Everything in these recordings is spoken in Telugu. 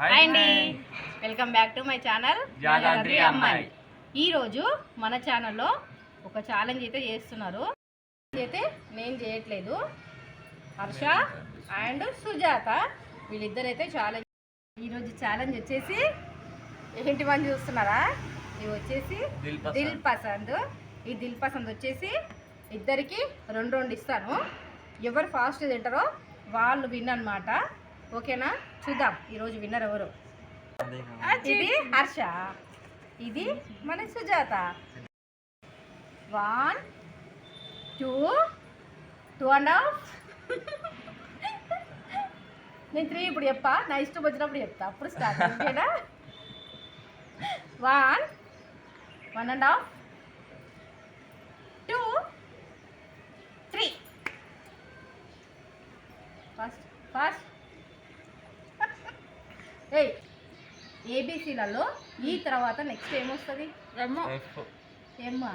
హాయ్ అండి. Welcome back to my channel. Yadadri అమ్మాయి. ఈరోజు మన ఛానల్లో ఒక ఛాలెంజ్ అయితే చేస్తున్నారు. అయితే నేను చేయట్లేదు. హర్ష అండ్ సుజాత వీళ్ళిద్దరైతే ఛాలెంజ్ ఈరోజు ఛాలెంజ్ వచ్చేసి ఏంటి మంది చూస్తున్నారా? ఇవి వచ్చేసి దిల్ పసంద్. దిల్ పసంద్. ఈ దిల్ పసంద్ వచ్చేసి ఇద్దరికి రెండు రెండు ఇస్తాను. ఎవరు ఫాస్ట్ తింటారో వాళ్ళు విన్ అనమాట ఓకేనా? చూద్దాం. ఈరోజు విన్నర్ ఎవరు? ఇది హర్ష. ఇది మన Sujatha. One two two and half నేను త్రీ ఇప్పుడు చెప్పా. నా ఇష్టం వచ్చినప్పుడు చెప్తా. అప్పుడు స్టార్ట్ ఓకేనా? One one and half two three first first ఏయ్ ఏబీసీలలో ఈ తర్వాత నెక్స్ట్ ఏమొస్తుంది? ఏమ్మా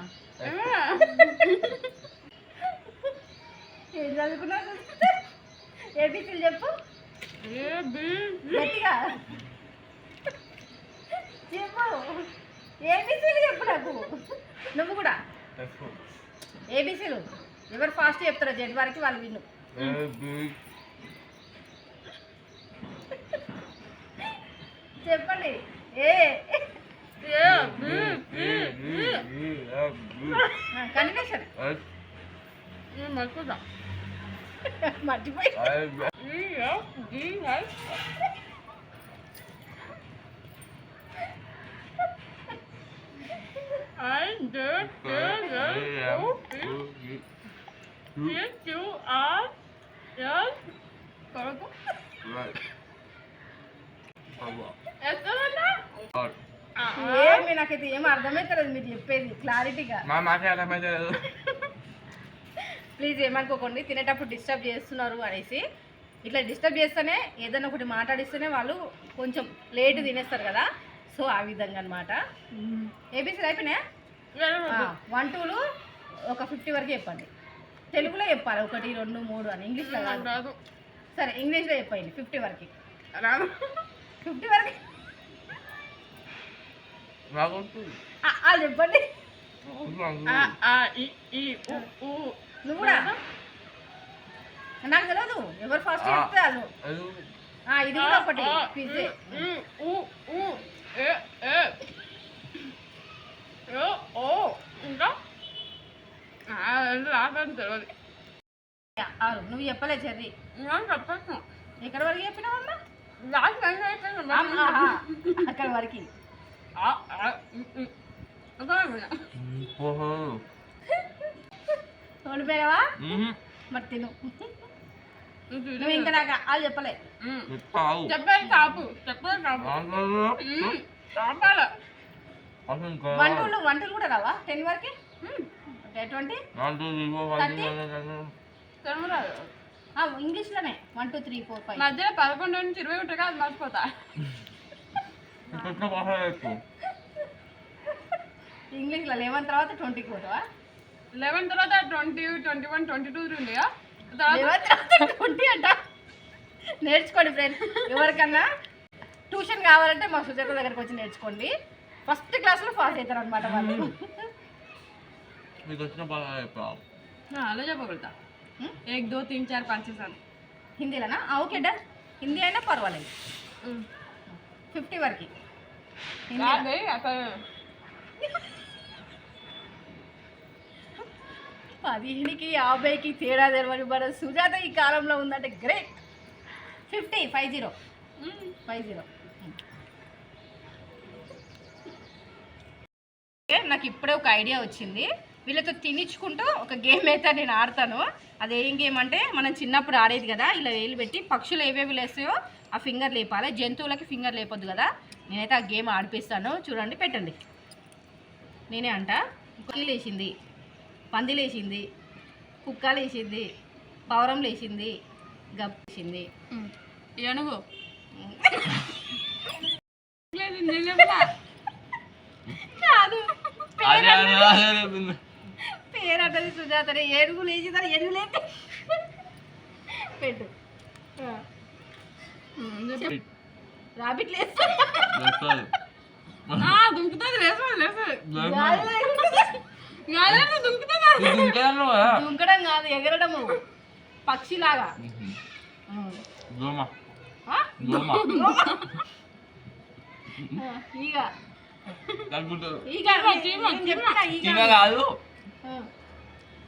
ఏం చదువుకున్నావు? ఏబీసీలు చెప్పు. గట్టిగా చెప్పు. ఏబీసీలు చెప్పు నాకు. నువ్వు కూడా. ఏబీసీలు ఎవరు ఫాస్ట్ చెప్తారో జెడ్ వరకు వాళ్ళు విన్ను చెప్పండి ఏ కంటిన్యూషన్ మర్చిపోయి కొరకు ఏమి నాకైతే ఏం అర్థమవుతలేదు మీరు చెప్పేది క్లారిటీగా. మా మాట అర్థమైతే ప్లీజ్ ఏమనుకోకండి తినేటప్పుడు డిస్టర్బ్ చేస్తున్నారు అనేసి. ఇట్లా డిస్టర్బ్ చేస్తేనే ఏదైనా ఒకటి మాట్లాడిస్తేనే వాళ్ళు కొంచెం లేట్ తినేస్తారు కదా. సో ఆ విధంగా అనమాట ఏబీసీ అయిపోయినాయా? వన్ టూలు ఒక ఫిఫ్టీ వరకు చెప్పండి. తెలుగులో చెప్పాలి ఒకటి రెండు మూడు అని. ఇంగ్లీష్లో సరే ఇంగ్లీష్లో చెప్పండి ఫిఫ్టీ వరకు. ఫిఫ్టీ వరకు. నువ్వు కూడా. నాకు తెలియదు ఎవరు ఫస్ట్ చెప్తే వాళ్ళు. ఆ, ఇది కూడా ఒకటి. నువ్వు చెప్పలే చెర్రి. ఎక్కడ వరకు చెప్పినావమ్మా అక్కడ వరకు. ఓడిపోయావా మరి తిను. నువ్వు ఇంకా నాకు వాళ్ళు చెప్పలే. చెప్పాలి కాపు. చెప్పాలి కాపు. వంటలు వంటలు కూడా రావా? టెన్ వరకు? ట్వంటీ తెలుగురాదు ఇంగ్లీష్లోనే. One two three four five మధ్యలో పదకొండు నుంచి ఇరవై ఒకటి కాదు మర్చిపోతా. ఇంగ్లీష్లో లెవెన్ తర్వాత ట్వంటీకి పోతావా లెవెన్ తర్వాత twenty twenty one twenty two ఉన్నాయా తర్వాత ట్వంటీ అంట. నేర్చుకోండి ఫ్రెండ్స్ ఎవరికన్నా ట్యూషన్ కావాలంటే మా సుజాత దగ్గరకు వచ్చి నేర్చుకోండి. ఫస్ట్ క్లాస్లో పాస్ అవుతారు అనమాట వాళ్ళు. అలా చెప్పగలుగుతా. హ్మ్? ఏక్ దో తీన్ చార్ పాంచ్ చేశాను హిందీలోనా ఆ, ఓకే డన్ హిందీ అయినా పర్వాలేదు ఫిఫ్టీ వరకు యాభై అక్కడ పదిహేనుకి యాభైకి తేడా తెలవని మన సుజాత ఈ కాలంలో ఉందంటే great fifty five zero five zero నాకు ఇప్పుడే ఒక ఐడియా వచ్చింది. వీళ్ళతో తినించుకుంటూ ఒక గేమ్ అయితే నేను ఆడతాను. అది ఏం గేమ్ అంటే మనం చిన్నప్పుడు ఆడేది కదా ఇలా వేలు పెట్టి పక్షులు ఏవేవి లేస్తాయో ఆ ఫింగర్ లేపాలి. జంతువులకి ఫింగర్ లేపొద్దు కదా. నేనైతే ఆ గేమ్ ఆడిపిస్తాను. చూడండి పెట్టండి. నేనే అంట. లేచింది పంది లేచింది కుక్క లేచింది పౌరం లేచింది గప్ లేచింది. ఏనుగు. కాదు అంటది సుజాతనే ఏనుగు లేచిందని ఏనుగు లేపి పెట్టు. రాబిట్ దుంకుతుంది లేస్తుంది లేస్తుంది? దుంకడం కాదు ఎగరడము. పక్షిలాగా. ఈగ. ఈగ ఈగ. కాదు.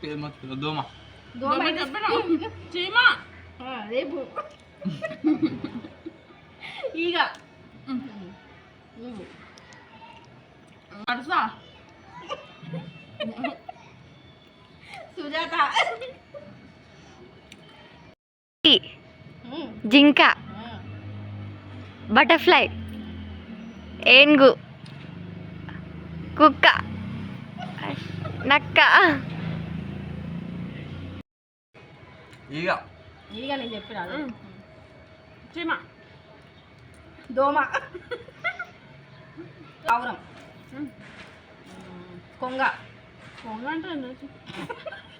పేరు మర్చిపోయా దోమ. దోమ? చీమ? రేపు. ఈగ. వరుస సుజాత. జింక. బటర్ఫ్లై. ఏనుగు. కుక్క. నక్క. ఇక ఈగ నేను చెప్పిన. చీమ. దోమ. పావురం. కొంగ. పొంగ అంటే?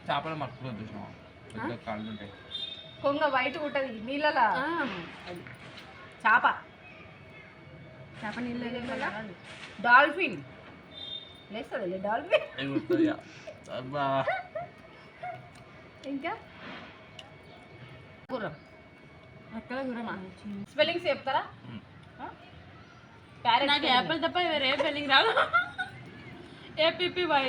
చేపలు? పెద్ద కాళ్ళు ఉంటాయి. కొంగ వైట్ ఉంటుంది నీళ్ళలా? చేప. చేప నీళ్ళు డాల్ఫిన్. లేస్తుంది డాల్ఫిన్. ఇంకా? గుర్రం ఎక్కడ గురమా స్పెల్లింగ్స్ చెప్తారా. ప్యారెట్ నాకు యాపిల్ తప్ప వేరే పెళ్ళికి రాదు. A P P Y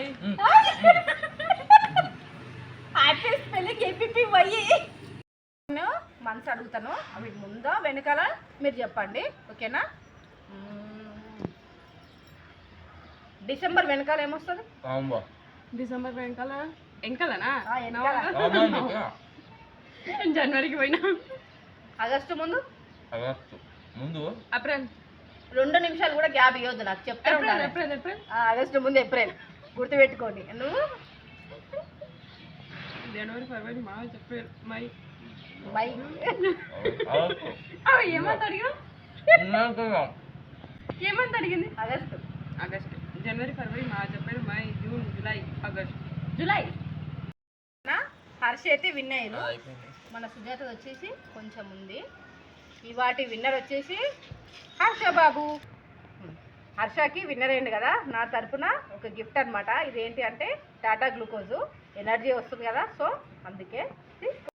apple spelling A P P Y నేను మనసు అడుగుతాను. అవి ముందా వెనకాల మీరు చెప్పండి. ఓకేనా. డిసెంబర్ వెనకాల ఏమొస్తుంది? డిసెంబర్ వెనకాల. ఎంకలనా ఆ, వెనకాల. జనవరికి పోయినా. ఆగస్టు ముందు? ఆగస్టు ముందు? ఏప్రిల్. రెండు నిమిషాలు కూడా గ్యాప్ ఇవ్వద్దు నాకు చెప్తా ఏప్రిల్ ఉండాలి ఏప్రిల్ ఏప్రిల్? ఆ, ఆగస్టు ముందు ఏప్రిల్. గుర్తుపెట్టుకోండి. నువ్వు జనవరి ఫిబ్రవరి మార్చ్ ఏప్రిల్ మై. మై. అవి ఏమంత కదా ఏమంత అడిగింది? ఆగస్టు. ఆగస్ట్. జనవరి ఫిబ్రవరి March April May June July August. July. నా హర్ష అయితే విన్ అయ్యారు. అయిపోయింది. మన సుజాత వచ్చేసి కొంచెం ఉంది. ఈ వాటి విన్నర్ వచ్చేసి హర్ష బాబు. హర్షకి విన్నర్ అయింది కదా నా తరపున ఒక గిఫ్ట్ అనమాట ఇదేంటి అంటే టాటా గ్లూకోజు ఎనర్జీ వస్తుంది కదా సో అందుకే